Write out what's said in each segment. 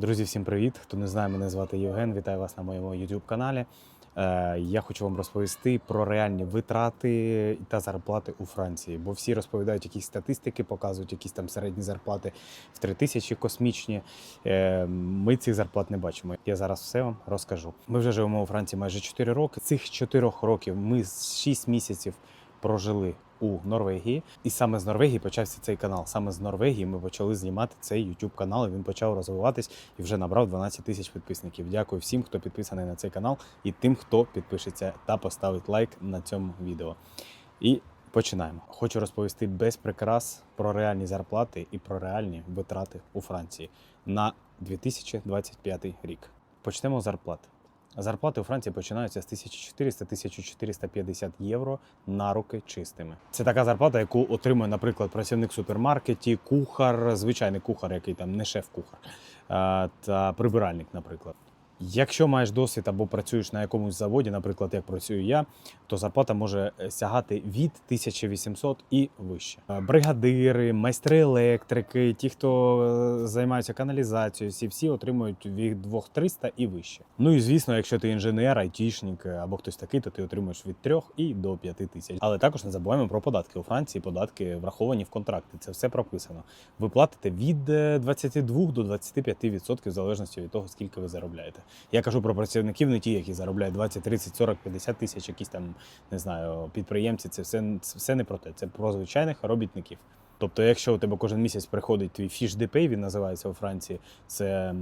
Друзі, всім привіт! Хто не знає, мене звати Євген. Вітаю вас на моєму YouTube каналі. Е, Я хочу вам розповісти про реальні витрати та зарплати у Франції. Бо всі розповідають якісь статистики, показують якісь там середні зарплати в 3 тисячі космічні. Е, Ми цих зарплат не бачимо. Я зараз все вам розкажу. Ми вже живемо у Франції майже 4 роки. Цих 4 років ми з 6 місяців прожили у Норвегії, і саме з Норвегії почався цей канал. Саме з Норвегії ми почали знімати цей YouTube канал. і Він почав розвиватись і вже набрав 12 тисяч підписників. Дякую всім, хто підписаний на цей канал, і тим, хто підпишеться та поставить лайк на цьому відео. І починаємо. Хочу розповісти без прикрас про реальні зарплати і про реальні витрати у Франції на 2025 рік. Почнемо з зарплат. Зарплати у Франції починаються з 1400-1450 євро на руки чистими. Це така зарплата, яку отримує, наприклад, працівник супермаркеті, кухар, звичайний кухар, який там не шеф-кухар, та прибиральник, наприклад. Якщо маєш досвід або працюєш на якомусь заводі, наприклад, як працюю я, то зарплата може сягати від 1800 і вище. Е, Бригадири, майстри електрики, ті, хто е, займаються каналізацією, всі всі отримують від 2300 і вище. Ну і звісно, якщо ти інженер, айтішник е, або хтось такий, то ти отримуєш від 3 і до 5 тисяч. Але також не забуваємо про податки. У Франції податки враховані в контракти. Це все прописано. Ви платите від е, 22 до 25% в залежності від того, скільки ви заробляєте. Я кажу про працівників, не ті, які заробляють 20, 30, 40, 50 тисяч, якісь там не знаю, підприємці. Це все, це все не про те. Це про звичайних робітників. Тобто, якщо у тебе кожен місяць приходить твій фіш де пей, він називається у Франції, це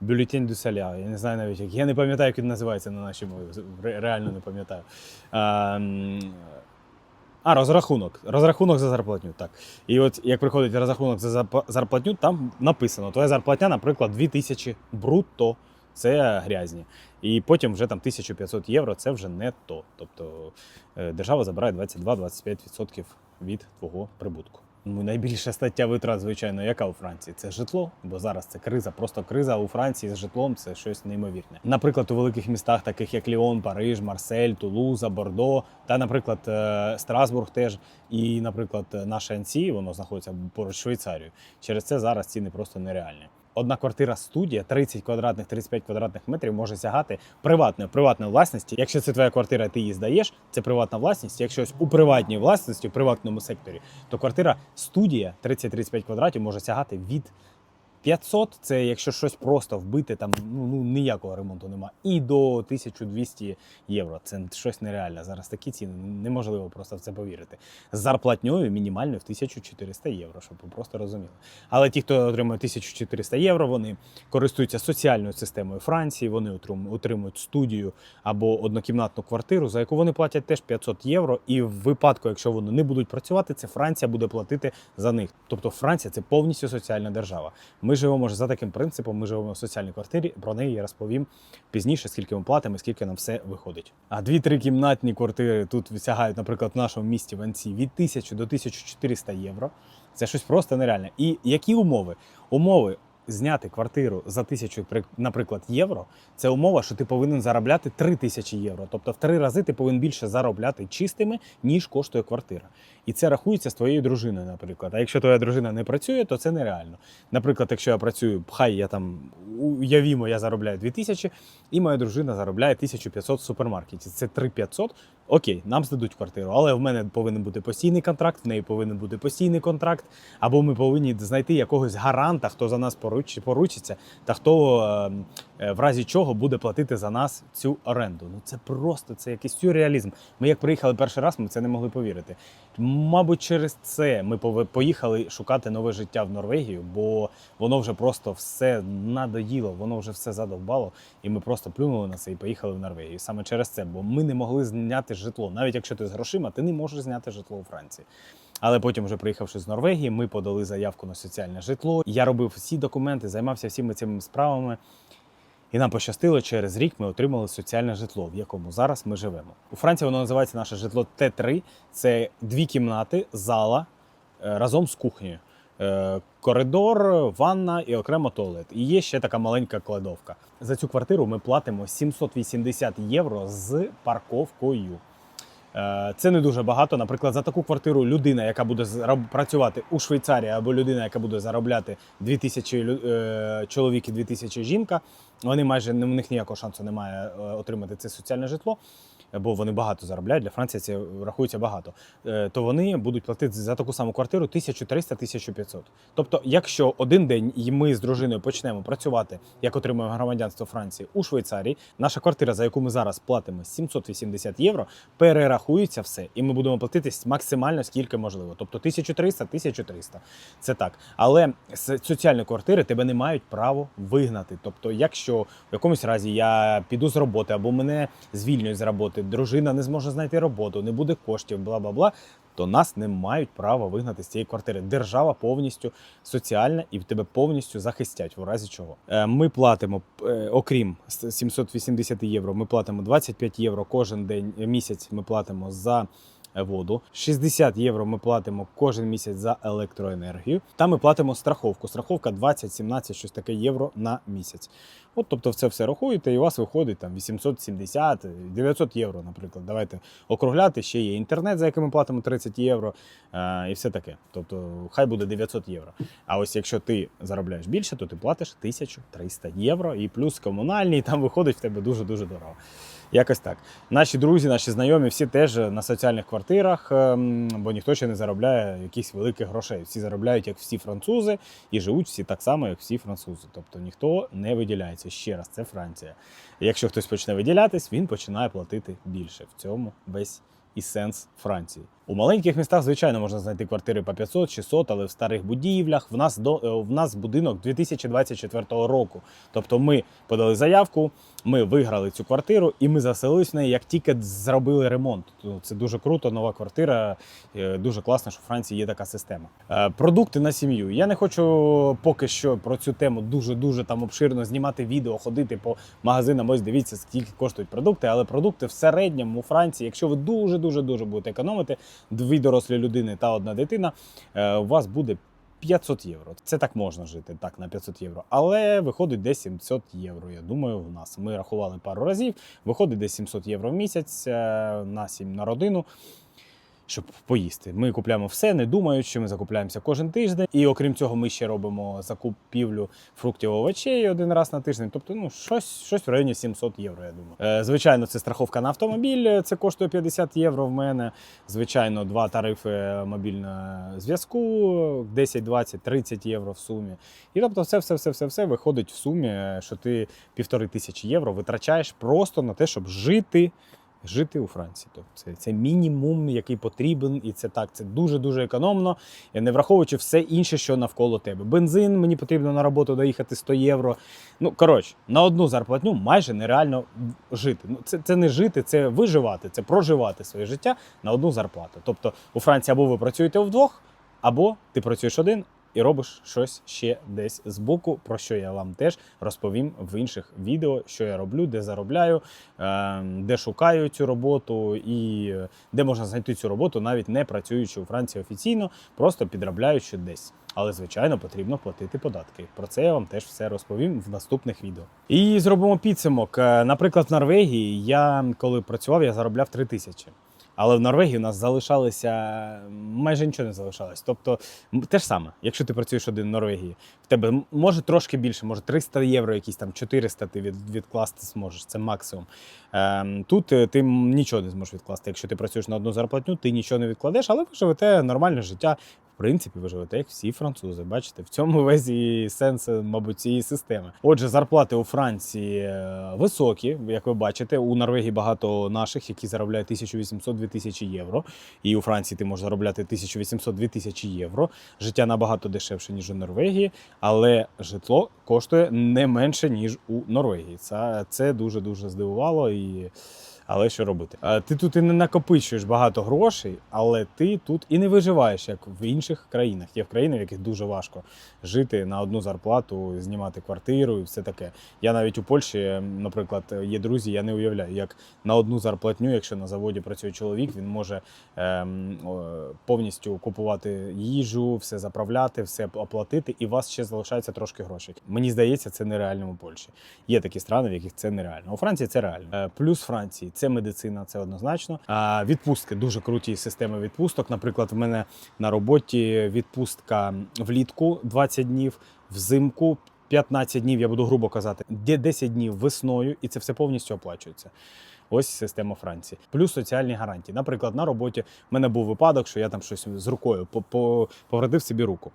бюлетень du salaire. Я не знаю навіть як. Я не пам'ятаю, як він називається на нашій мові. Реально не пам'ятаю. А, а, розрахунок. Розрахунок за зарплатню. Так. І от як приходить розрахунок за зарплатню, там написано: твоя зарплатня, наприклад, 2000 брутто. Це грязні. І потім вже там 1500 євро це вже не то. Тобто е, держава забирає 22-25% від твого прибутку. Ну, найбільша стаття витрат, звичайно, яка у Франції? Це житло, бо зараз це криза, просто криза у Франції з житлом це щось неймовірне. Наприклад, у великих містах, таких як Ліон, Париж, Марсель, Тулуза, Бордо, та, наприклад, е, Страсбург теж, і, наприклад, наше НСІ, воно знаходиться поруч Швейцарією. Через це зараз ціни просто нереальні. Одна квартира студія 30 квадратних 35 квадратних метрів може сягати приватної приватної власності. Якщо це твоя квартира, ти її здаєш, це приватна власність. Якщо у приватній власності, в приватному секторі, то квартира студія 30-35 квадратів може сягати від 500, це якщо щось просто вбити, там ну, ну ніякого ремонту нема. І до 1200 євро. Це щось нереальне. Зараз такі ціни неможливо просто в це повірити. З зарплатньою мінімальною в 1400 євро, щоб ви просто розуміли. Але ті, хто отримує 1400 євро, вони користуються соціальною системою Франції, вони отримують студію або однокімнатну квартиру, за яку вони платять теж 500 євро. І в випадку, якщо вони не будуть працювати, це Франція буде платити за них. Тобто Франція це повністю соціальна держава. Ми живемо вже за таким принципом. Ми живемо в соціальній квартирі. Про неї я розповім пізніше, скільки ми платимо, скільки нам все виходить. А дві-три кімнатні квартири тут сягають, наприклад, в нашому місті в Анці від 1000 до 1400 євро. Це щось просто нереальне. І які умови? Умови зняти квартиру за тисячу, при- наприклад, євро. Це умова, що ти повинен заробляти 3 тисячі євро. Тобто в три рази ти повинен більше заробляти чистими, ніж коштує квартира. І це рахується з твоєю дружиною, наприклад. А якщо твоя дружина не працює, то це нереально. Наприклад, якщо я працюю, хай я там уявімо, я заробляю 2000, і моя дружина заробляє 1500 в супермаркеті. Це 3500. Окей, нам здадуть квартиру, але в мене повинен бути постійний контракт, в неї повинен бути постійний контракт, або ми повинні знайти якогось гаранта, хто за нас поруч- поручиться, та хто е, е, в разі чого буде платити за нас цю оренду. Ну це просто це якийсь сюрреалізм. Ми як приїхали перший раз, ми це не могли повірити. Мабуть, через це ми поїхали шукати нове життя в Норвегію, бо воно вже просто все надоїло, воно вже все задовбало, і ми просто плюнули на це і поїхали в Норвегію. Саме через це, бо ми не могли зняти житло. Навіть якщо ти з грошима, ти не можеш зняти житло у Франції. Але потім, вже приїхавши з Норвегії, ми подали заявку на соціальне житло. Я робив всі документи, займався всіми цими справами. І нам пощастило, через рік ми отримали соціальне житло, в якому зараз ми живемо. У Франції воно називається наше житло Т3. Це дві кімнати, зала е, разом з кухнею. Е, Коридор, ванна і окремо туалет. І є ще така маленька кладовка. За цю квартиру ми платимо 780 євро з парковкою. Е, Це не дуже багато. Наприклад, за таку квартиру людина, яка буде працювати у Швейцарії, або людина, яка буде заробляти 2000 лю- е, чоловік і 2000 жінка, вони майже у них ніякого шансу немає е, отримати це соціальне житло, бо вони багато заробляють. Для Франції це рахується багато. Е, То вони будуть платити за таку саму квартиру 1300-1500. Тобто, якщо один день і ми з дружиною почнемо працювати, як отримуємо громадянство Франції у Швейцарії, наша квартира, за яку ми зараз платимо 780 євро, перерахується все, і ми будемо платити максимально скільки можливо. Тобто 1300-1300. Це так. Але з соціальної квартири тебе не мають право вигнати. Тобто, якщо в якомусь разі я піду з роботи або мене звільнюють з роботи, дружина не зможе знайти роботу, не буде коштів, бла бла бла. То нас не мають права вигнати з цієї квартири. Держава повністю соціальна і в тебе повністю захистять в разі чого. Е, Ми платимо, е, окрім 780 євро, ми платимо 25 євро кожен день е, місяць. Ми платимо за воду. 60 євро ми платимо кожен місяць за електроенергію. Та ми платимо страховку. Страховка 20-17 щось таке євро на місяць. От, тобто, це все рахуєте, і у вас виходить там 870, 900 євро, наприклад. Давайте округляти. Ще є інтернет, за який ми платимо 30 євро, е, і все таке. Тобто, хай буде 900 євро. А ось якщо ти заробляєш більше, то ти платиш 1300 євро, і плюс комунальні, і там виходить в тебе дуже дуже дорого. Якось так. Наші друзі, наші знайомі, всі теж на соціальних квартирах, ем, бо ніхто ще не заробляє якихось великих грошей. Всі заробляють як всі французи, і живуть всі так само, як всі французи. Тобто ніхто не виділяється. Ще раз, це Франція. Якщо хтось почне виділятись, він починає платити більше. В цьому весь і сенс Франції. У маленьких містах, звичайно, можна знайти квартири по 500-600, але в старих будівлях в нас до е, в нас будинок 2024 року. Тобто ми подали заявку, ми виграли цю квартиру, і ми заселились в неї, як тільки зробили ремонт. Тобто Це дуже круто, нова квартира. е, Дуже класно, що в Франції є така система. Е, Продукти на сім'ю. Я не хочу поки що про цю тему дуже дуже там обширно знімати відео, ходити по магазинам. Ось дивіться, скільки коштують продукти. Але продукти в середньому у Франції, якщо ви дуже дуже дуже будете економити, дві дорослі людини та одна дитина, е, у вас буде 500 євро. Це так можна жити, так, на 500 євро. Але виходить десь 700 євро. Я думаю, в нас. Ми рахували пару разів. Виходить десь 700 євро в місяць е, на сім на родину. Щоб поїсти. Ми купляємо все, не думаючи, ми закупляємося кожен тиждень. І окрім цього, ми ще робимо закупівлю фруктів овочей один раз на тиждень. Тобто, ну щось, щось в районі 700 євро. Я думаю. Е, звичайно, це страховка на автомобіль. Це коштує 50 євро в мене. Звичайно, два тарифи мобільного зв'язку 10, 20, 30 євро в сумі. І тобто, все, все, все, все, все виходить в сумі, що ти півтори тисячі євро витрачаєш просто на те, щоб жити. Жити у Франції, тобто це, це мінімум, який потрібен, і це так, це дуже дуже економно, і не враховуючи все інше, що навколо тебе. Бензин мені потрібно на роботу доїхати 100 євро. Ну коротше, на одну зарплатню майже нереально жити. Ну це, це не жити, це виживати, це проживати своє життя на одну зарплату. Тобто у Франції або ви працюєте вдвох, або ти працюєш один. І робиш щось ще десь збоку, про що я вам теж розповім в інших відео, що я роблю, де заробляю, е, де шукаю цю роботу і е, де можна знайти цю роботу, навіть не працюючи у Франції офіційно, просто підробляючи десь. Але, звичайно, потрібно платити податки. Про це я вам теж все розповім в наступних відео. І зробимо підсумок. Е, Наприклад, в Норвегії я коли працював, я заробляв 3 тисячі. Але в Норвегії у нас залишалося майже нічого не залишалось. Тобто, те ж саме, якщо ти працюєш один в Норвегії, в тебе може трошки більше, може 300 євро, якісь там 400 ти від, відкласти зможеш. Це максимум. Ем, тут е, ти нічого не зможеш відкласти. Якщо ти працюєш на одну зарплатню, ти нічого не відкладеш, але ви живете нормальне життя. Принципі, ви живете як всі французи. Бачите, в цьому весь і сенс, мабуть, цієї системи. Отже, зарплати у Франції е, високі, як ви бачите. У Норвегії багато наших, які заробляють 1800-2000 євро. І у Франції ти можеш заробляти 1800-2000 євро. Життя набагато дешевше, ніж у Норвегії, але житло коштує не менше, ніж у Норвегії. Це, це дуже дуже здивувало і. Але що робити? Ти тут і не накопичуєш багато грошей, але ти тут і не виживаєш, як в інших країнах. Є в країнах, в яких дуже важко жити на одну зарплату, знімати квартиру і все таке. Я навіть у Польщі, наприклад, є друзі, я не уявляю, як на одну зарплатню, якщо на заводі працює чоловік, він може ем, повністю купувати їжу, все заправляти, все оплатити, і у вас ще залишається трошки грошей. Мені здається, це нереально у Польщі. Є такі страни, в яких це нереально. У Франції це реально. Е, Плюс Франції це медицина, це однозначно. А відпустки дуже круті системи відпусток. Наприклад, в мене на роботі відпустка влітку 20 днів, взимку 15 днів, я буду грубо казати, де 10 днів весною, і це все повністю оплачується. Ось система Франції. Плюс соціальні гарантії. Наприклад, на роботі в мене був випадок, що я там щось з рукою по- по- повредив собі руку.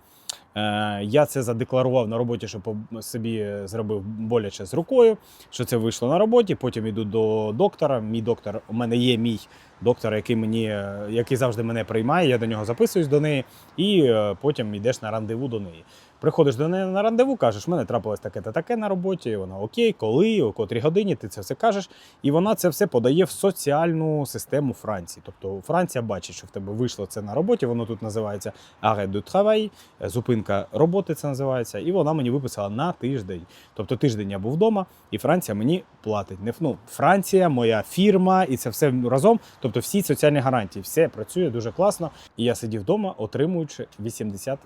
Е, Я це задекларував на роботі, що собі зробив боляче з рукою, що це вийшло на роботі. Потім йду до доктора. Мій доктор, у мене є мій доктор, який мені, який завжди мене приймає. Я до нього записуюсь до неї, і е, потім йдеш на рандеву до неї. Приходиш до неї на рандеву, кажеш, в мене трапилось таке та таке на роботі. І Вона окей, коли, о котрій годині, ти це все кажеш. І вона це все подає в соціальну систему Франції. Тобто Франція бачить, що в тебе вийшло це на роботі. Воно тут називається arrêt de travail, е, зупинка роботи. Це називається, і вона мені виписала на тиждень. Тобто тиждень я був вдома, і Франція мені платить. Ну, Франція, моя фірма, і це все разом. Тобто всі соціальні гарантії, все працює дуже класно. І я сидів вдома, отримуючи 80%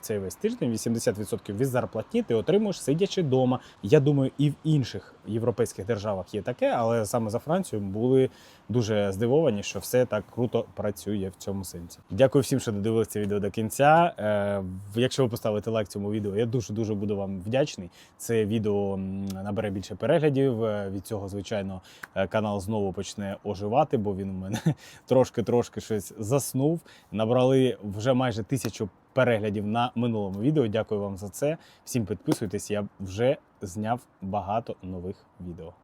цей весь тиждень. 80% від зарплатні ти отримуєш сидячи вдома. Я думаю, і в інших європейських державах є таке, але саме за Францію були дуже здивовані, що все так круто працює в цьому сенсі. Дякую всім, що додивилися це відео до кінця. Е, якщо ви поставите лайк цьому відео, я дуже дуже буду вам вдячний. Це відео набере більше переглядів. Е, Від цього, звичайно, е, канал знову почне оживати, бо він у мене трошки-трошки щось заснув. Набрали вже майже тисячу переглядів на минулому відео. Дякую вам за це. Всім підписуйтесь, я вже зняв багато нових відео.